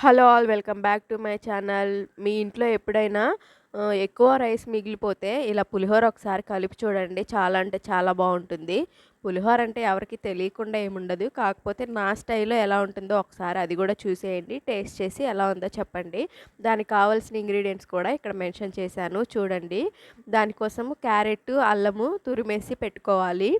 Hello all welcome back to my channel. మీ ఇంట్లో ఎప్పుడైనా ఎక్కువ రైస్ మిగిలిపోతే ఇలా పులిహోర ఒకసారి కలిపి చూడండి. చాలా అంటే చాలా బాగుంటుంది. పులిహోర అంటే ఎవరికి తెలియకుండా ఏముండదు. కాకపోతే నా స్టైల్లో ఎలా ఉంటుందో ఒకసారి అది కూడా చూసేయండి. టేస్ట్ చేసి ఎలా ఉందో చెప్పండి. దానికి కావాల్సిన ఇంగ్రీడియంట్స్ కూడా ఇక్కడ మెన్షన్ చేశాను. చూడండి. దానికోసం క్యారెట్ అల్లము తురిమేసి పెట్టుకోవాలి.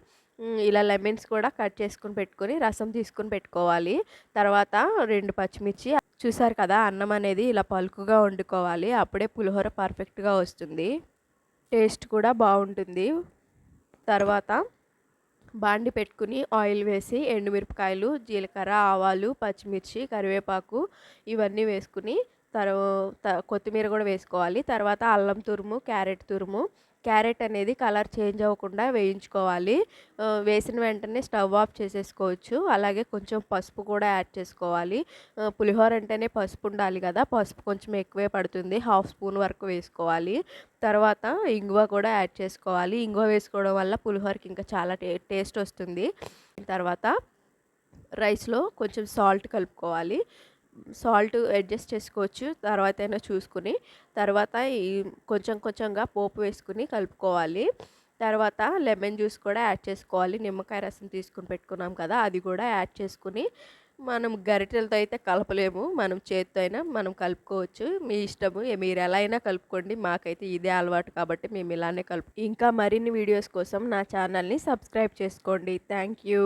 ఇలా లెమన్స్ కూడా కట్ చేసుకుని పెట్టుకొని రసం తీసుకుని పెట్టుకోవాలి. తర్వాత రెండు పచ్చిమిర్చి చూసారు కదా అన్నం అనేది ఇలా పలుకుగా వండుకోవాలి. అప్పుడే పులిహోర పర్ఫెక్ట్గా వస్తుంది. టేస్ట్ కూడా బాగుంటుంది. తర్వాత బాండి పెట్టుకుని ఆయిల్ వేసి ఎండుమిరపకాయలు జీలకర్ర ఆవాలు పచ్చిమిర్చి కరివేపాకు ఇవన్నీ వేసుకుని తర్వాత కొత్తిమీర కూడా వేసుకోవాలి. తర్వాత అల్లం తురుము క్యారెట్ తురుము క్యారెట్ అనేది కలర్ చేంజ్ అవ్వకుండా వేయించుకోవాలి. వేసిన వెంటనే స్టవ్ ఆఫ్ చేసేసుకోవచ్చు. అలాగే కొంచెం పసుపు కూడా యాడ్ చేసుకోవాలి. పులిహోర అంటేనే పసుపు ఉండాలి కదా పసుపు కొంచెం ఎక్కువే పడుతుంది. హాఫ్ స్పూన్ వరకు వేసుకోవాలి. తర్వాత ఇంగువ కూడా యాడ్ చేసుకోవాలి. ఇంగువ వేసుకోవడం వల్ల పులిహోరకి ఇంకా చాలా టే టేస్ట్ వస్తుంది. తర్వాత రైస్లో కొంచెం సాల్ట్ కలుపుకోవాలి. సాల్ట్ అడ్జస్ట్ చేసుకోవచ్చు తర్వాత అయినా చూసుకుని తర్వాత ఈ కొంచెం కొంచెంగా పోపు వేసుకుని కలుపుకోవాలి. తర్వాత లెమన్ జ్యూస్ కూడా యాడ్ చేసుకోవాలి. నిమ్మకాయ రసం తీసుకుని పెట్టుకున్నాం కదా అది కూడా యాడ్ చేసుకుని మనం గరిటెలతో అయితే కలపలేము. మనం చేతితో అయినా మనం కలుపుకోవచ్చు. మీ ఇష్టము మీరు ఎలా అయినా కలుపుకోండి. మాకైతే ఇదే అలవాటు కాబట్టి మేము ఇలానే కలుపు ఇంకా మరిన్ని వీడియోస్ కోసం నా ఛానల్ని సబ్స్క్రైబ్ చేసుకోండి. Thank you.